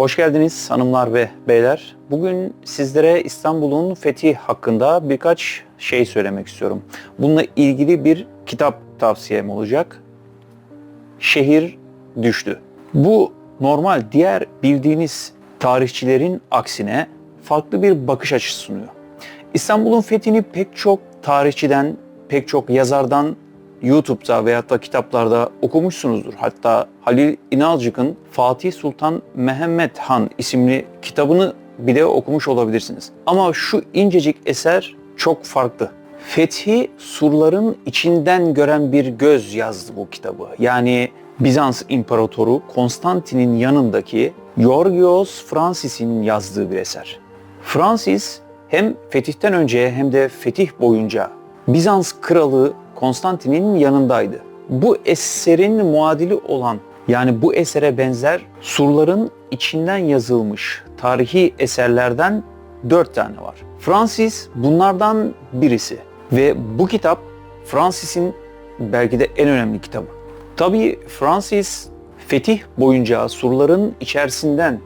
Hoş geldiniz hanımlar ve beyler. Bugün sizlere İstanbul'un fethi hakkında birkaç şey söylemek istiyorum. Bununla ilgili bir kitap tavsiyem olacak. Şehir düştü. Bu normal diğer bildiğiniz tarihçilerin aksine farklı bir bakış açısı sunuyor. İstanbul'un fethini pek çok tarihçiden, pek çok yazardan YouTube'da veyahut da kitaplarda okumuşsunuzdur. Hatta Halil İnalcık'ın Fatih Sultan Mehmet Han isimli kitabını bile okumuş olabilirsiniz. Ama şu incecik eser çok farklı. Fethi surların içinden gören bir göz yazdı bu kitabı. Yani Bizans İmparatoru Konstantin'in yanındaki Georgios Francis'in yazdığı bir eser. Francis hem fetihten önce hem de fetih boyunca Bizans kralı Konstantin'in yanındaydı. Bu eserin muadili olan yani bu esere benzer surların içinden yazılmış tarihi eserlerden dört tane var. Francis bunlardan birisi ve bu kitap Francis'in belki de en önemli kitabı. Tabii Francis fetih boyunca surların içerisinden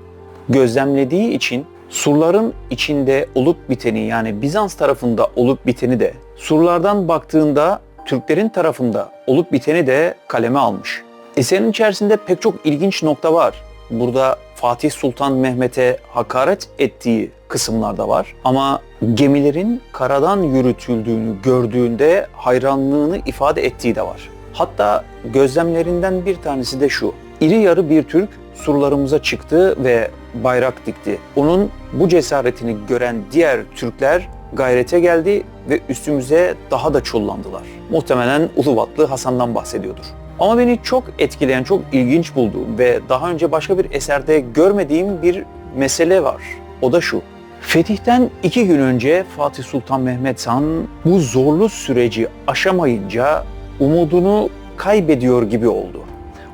gözlemlediği için surların içinde olup biteni yani Bizans tarafında olup biteni de surlardan baktığında Türklerin tarafında olup biteni de kaleme almış. Eserin içerisinde pek çok ilginç nokta var. Burada Fatih Sultan Mehmet'e hakaret ettiği kısımlar da var. Ama gemilerin karadan yürütüldüğünü gördüğünde hayranlığını ifade ettiği de var. Hatta gözlemlerinden bir tanesi de şu. İri yarı bir Türk surlarımıza çıktı ve bayrak dikti. Onun bu cesaretini gören diğer Türkler gayrete geldi ve üstümüze daha da çullandılar. Muhtemelen Ulubatlı Hasan'dan bahsediyordur. Ama beni çok etkileyen, çok ilginç bulduğum ve daha önce başka bir eserde görmediğim bir mesele var. O da şu. Fetihten iki gün önce Fatih Sultan Mehmet Han bu zorlu süreci aşamayınca umudunu kaybediyor gibi oldu.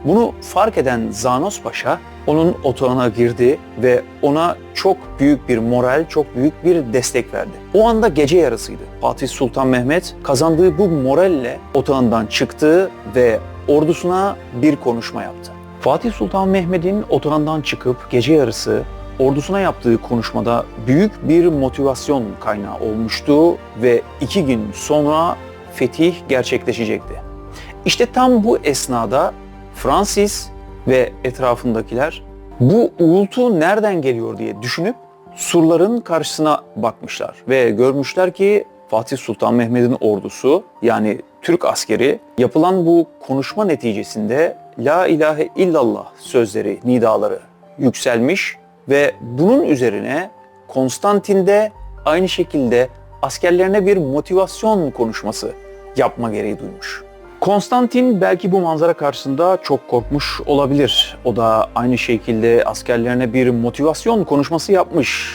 Bunu fark eden Zanos Paşa onun otağına girdi ve ona çok büyük bir moral, çok büyük bir destek verdi. O anda gece yarısıydı. Fatih Sultan Mehmet kazandığı bu moralle otağından çıktı ve ordusuna bir konuşma yaptı. Fatih Sultan Mehmet'in otağından çıkıp gece yarısı ordusuna yaptığı konuşmada büyük bir motivasyon kaynağı olmuştu ve iki gün sonra fetih gerçekleşecekti. İşte tam bu esnada Francis ve etrafındakiler bu uğultu nereden geliyor diye düşünüp surların karşısına bakmışlar ve görmüşler ki Fatih Sultan Mehmet'in ordusu yani Türk askeri yapılan bu konuşma neticesinde La ilahe illallah sözleri, nidaları yükselmiş ve bunun üzerine Konstantin'de aynı şekilde askerlerine bir motivasyon konuşması yapma gereği duymuş. Konstantin belki bu manzara karşısında çok korkmuş olabilir. O da aynı şekilde askerlerine bir motivasyon konuşması yapmış.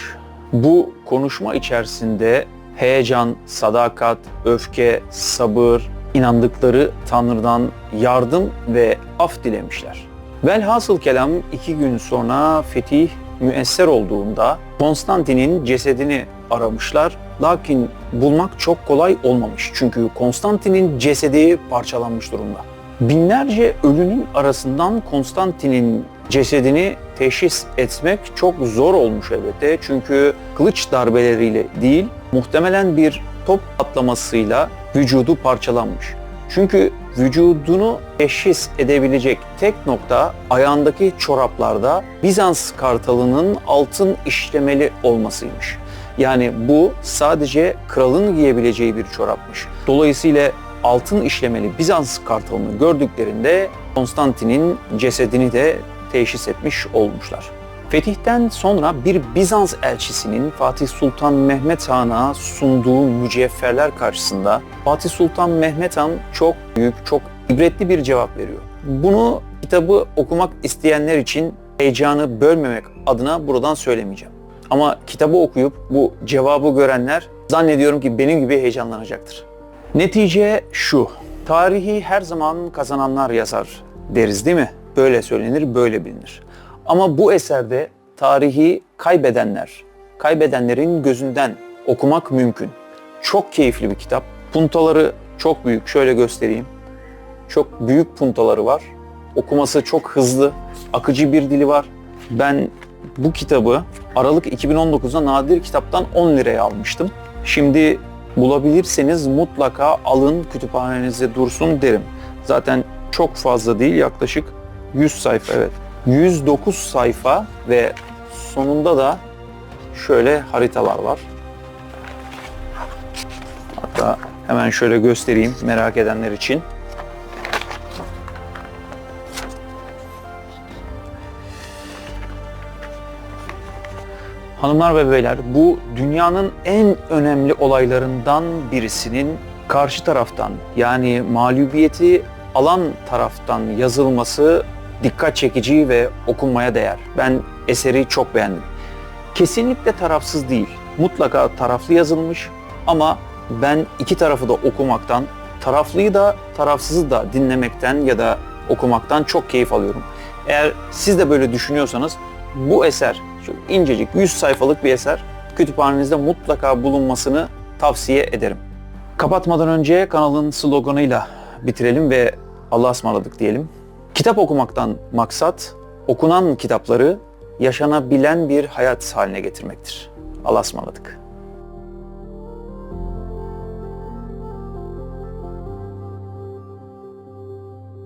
Bu konuşma içerisinde heyecan, sadakat, öfke, sabır, inandıkları Tanrı'dan yardım ve af dilemişler. Velhasıl kelam iki gün sonra fetih müesser olduğunda Konstantin'in cesedini aramışlar. Lakin bulmak çok kolay olmamış. Çünkü Konstantin'in cesedi parçalanmış durumda. Binlerce ölünün arasından Konstantin'in cesedini teşhis etmek çok zor olmuş elbette. Çünkü kılıç darbeleriyle değil, muhtemelen bir top atlamasıyla vücudu parçalanmış. Çünkü vücudunu teşhis edebilecek tek nokta ayağındaki çoraplarda Bizans kartalının altın işlemeli olmasıymış. Yani bu sadece kralın giyebileceği bir çorapmış. Dolayısıyla altın işlemeli Bizans kartalını gördüklerinde Konstantin'in cesedini de teşhis etmiş olmuşlar. Fetihten sonra bir Bizans elçisinin Fatih Sultan Mehmet Han'a sunduğu mücevherler karşısında Fatih Sultan Mehmet Han çok büyük, çok ibretli bir cevap veriyor. Bunu kitabı okumak isteyenler için heyecanı bölmemek adına buradan söylemeyeceğim. Ama kitabı okuyup bu cevabı görenler zannediyorum ki benim gibi heyecanlanacaktır. Netice şu. Tarihi her zaman kazananlar yazar deriz değil mi? Böyle söylenir, böyle bilinir. Ama bu eserde tarihi kaybedenler, kaybedenlerin gözünden okumak mümkün. Çok keyifli bir kitap. Puntaları çok büyük. Şöyle göstereyim. Çok büyük puntaları var. Okuması çok hızlı, akıcı bir dili var. Ben bu kitabı Aralık 2019'da Nadir Kitap'tan 10 liraya almıştım. Şimdi bulabilirseniz mutlaka alın kütüphanenizde dursun derim. Zaten çok fazla değil yaklaşık 100 sayfa evet. 109 sayfa ve sonunda da şöyle haritalar var. Hatta hemen şöyle göstereyim merak edenler için. Hanımlar ve beyler bu dünyanın en önemli olaylarından birisinin karşı taraftan yani mağlubiyeti alan taraftan yazılması dikkat çekici ve okunmaya değer. Ben eseri çok beğendim. Kesinlikle tarafsız değil. Mutlaka taraflı yazılmış ama ben iki tarafı da okumaktan, taraflıyı da tarafsızı da dinlemekten ya da okumaktan çok keyif alıyorum. Eğer siz de böyle düşünüyorsanız bu eser, şu incecik 100 sayfalık bir eser kütüphanenizde mutlaka bulunmasını tavsiye ederim. Kapatmadan önce kanalın sloganıyla bitirelim ve Allah'a ısmarladık diyelim. Kitap okumaktan maksat okunan kitapları yaşanabilen bir hayat haline getirmektir. Allah'a ısmarladık.